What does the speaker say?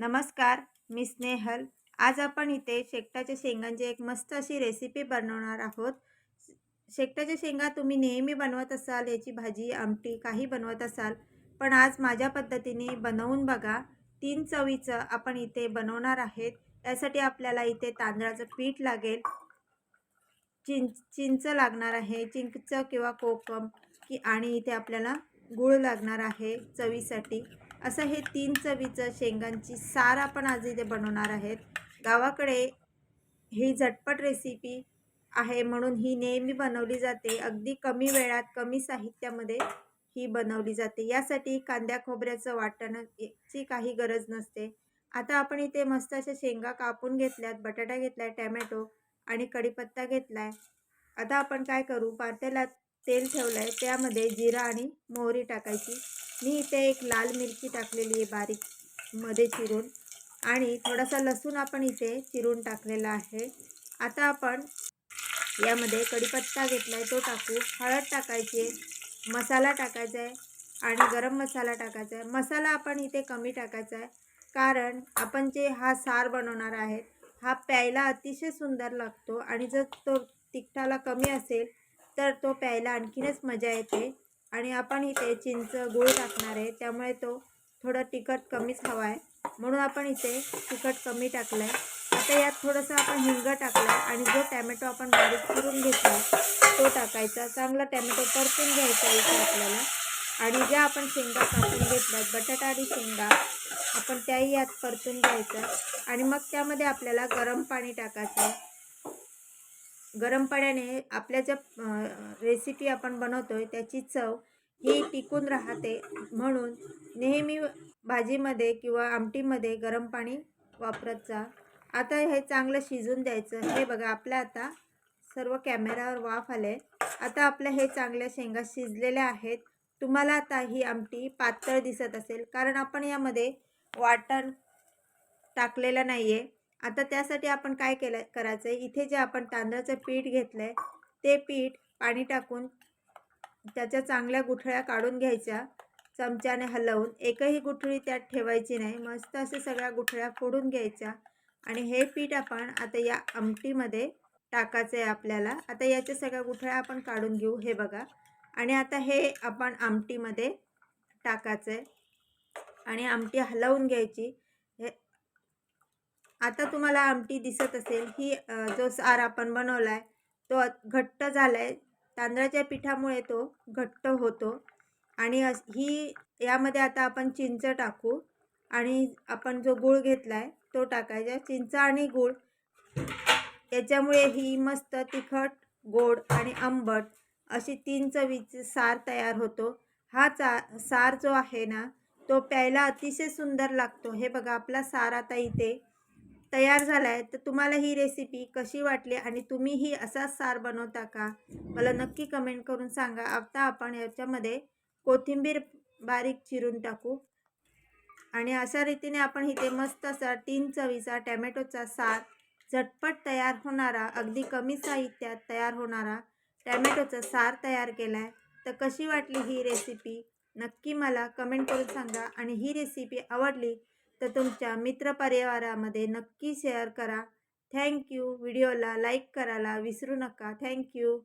नमस्कार मी स्नेहल. आज आपण इथे शेकटाच्या शेंगांची एक मस्त अशी रेसिपी बनवणार आहोत. शेकटाच्या शेंगा तुम्ही नेहमी बनवत असाल याची भाजी आमटी काही बनवत असाल पण आज माझ्या पद्धतीने बनवून बघा. तीन चवीचं आपण इथे बनवणार आहेत. त्यासाठी आपल्याला इथे तांदळाचं पीठ लागेल. चिंच चिंच लागणार आहे चिंच किंवा कोकम की आणि इथे आपल्याला गूळ लागणार आहे चवीसाठी. असं हे तीन चवीचं शेंगांची सार आपण आज इथे बनवणार आहेत. गावाकडे ही झटपट रेसिपी आहे म्हणून ही नेहमी बनवली जाते. अगदी कमी वेळात कमी साहित्यामध्ये ही बनवली जाते. यासाठी कांद्या खोबऱ्याचं वाटणाची काही गरज नसते. आता आपण इथे मस्त अशा शेंगा कापून घेतल्यात बटाटा घेतलाय टॅमॅटो आणि कढीपत्ता घेतला आहे आता आपण काय करू? पातेल्यात तेल ठेवलं आहे त्यामध्ये जिरा आणि मोहरी टाकायची. मी इथे एक लाल मिरची टाकलेली आहे बारीकमध्ये चिरून. आणि थोडासा लसूण आपण इथे चिरून टाकलेला आहे. आता आपण यामध्ये कढीपत्ता घेतला आहे तो टाकू. हळद टाकायची आहे मसाला टाकायचा आहे आणि गरम मसाला टाकायचा आहे. मसाला आपण इथे कमी टाकायचा आहे कारण आपण जे हा सार बनवणार आहे हा प्यायला अतिशय सुंदर लागतो. आणि जर तो तिखटाला कमी असेल तर तो प्यायला आणखीनच मजा येते. आणि आपण इथे चिंच गूळ टाकणार आहे. त्यामुळे तो थोडं तिखट कमीच हवा आहे म्हणून आपण इथे तिखट कमी टाकलं आहे आता यात थोडंसं आपण हिंग टाकलं आहे आणि जो टॅमॅटो आपण बारीक करून घेतला तो टाकायचा. चांगला टॅमॅटो परतून घ्यायचा इथे आपल्याला. आणि ज्या आपण शेंगा कापून घेतल्यात बटाटा आणि शेंगा आपण त्याही यात परतून घ्यायचं. आणि मग त्यामध्ये आपल्याला गरम पाणी टाकायचं आहे. गरम पाण्याने आपल्या ज्या रेसिपी आपण बनवतो आहे त्याची चव ही टिकून राहते. म्हणून नेहमी भाजीमध्ये किंवा आमटीमध्ये गरम पाणी वापरत जा. आता हे चांगलं शिजून द्यायचं. हे बघा आपल्या आता सर्व कॅमेऱ्यावर वाफ आले. आता आपल्या हे चांगल्या शेंगा शिजलेल्या आहेत. तुम्हाला आता ही आमटी पातळ दिसत असेल. कारण आपण यामध्ये वाटण टाकलेलं नाही आहे आता त्यासाठी आपण काय केलं करायचं आहे इथे जे आपण तांदळाचं पीठ घेतलं आहे ते पीठ पाणी टाकून त्याच्या चांगल्या गुठळ्या काढून घ्यायच्या. चमच्याने हलवून एकही गुठळी त्यात ठेवायची नाही. मस्त असे सगळ्या गुठळ्या फोडून घ्यायच्या. आणि हे पीठ आपण आता या आमटीमध्ये टाकायचं आहे आपल्याला. आता याच्या सगळ्या गुठळ्या आपण काढून घेऊ हे बघा. आणि आता हे आपण आमटीमध्ये टाकायचं आहे आणि आमटी हलवून घ्यायची. आता तुम्हाला आमटी दिसत असेल ही जो सार आपण बनवला आहे तो घट्ट झाला आहे तांदळाच्या पिठामुळे तो घट्ट होतो. आणि ही यामध्ये आता आपण चिंच टाकू आणि आपण जो गूळ घेतला आहे तो टाकायचा. चिंच आणि गूळ याच्यामुळे ही मस्त तिखट गोड आणि आंबट अशी तीन चवीचे सार तयार होतो. हा चा सार जो आहे ना तो प्यायला अतिशय सुंदर लागतो. हे बघा आपला सार आता इथे तयार झाला आहे तर तुम्हाला ही रेसिपी कशी वाटली आणि तुम्ही ही असाच सार बनवता का? मला नक्की कमेंट करून सांगा. आता आपण याच्यामध्ये कोथिंबीर बारीक चिरून टाकू. आणि अशा रीतीने आपण इथे मस्त असा तीन चवीचा टॅमॅटोचा सार झटपट तयार होणारा अगदी कमी साहित्यात तयार होणारा टॅमॅटोचा सार तयार केला आहे तर कशी वाटली ही रेसिपी नक्की मला कमेंट करून सांगा. आणि ही रेसिपी आवडली तर तुमच्या मित्रपरिवारामध्ये नक्की शेअर करा. थँक्यू व्हिडिओला लाईक करायला विसरू नका. थँक्यू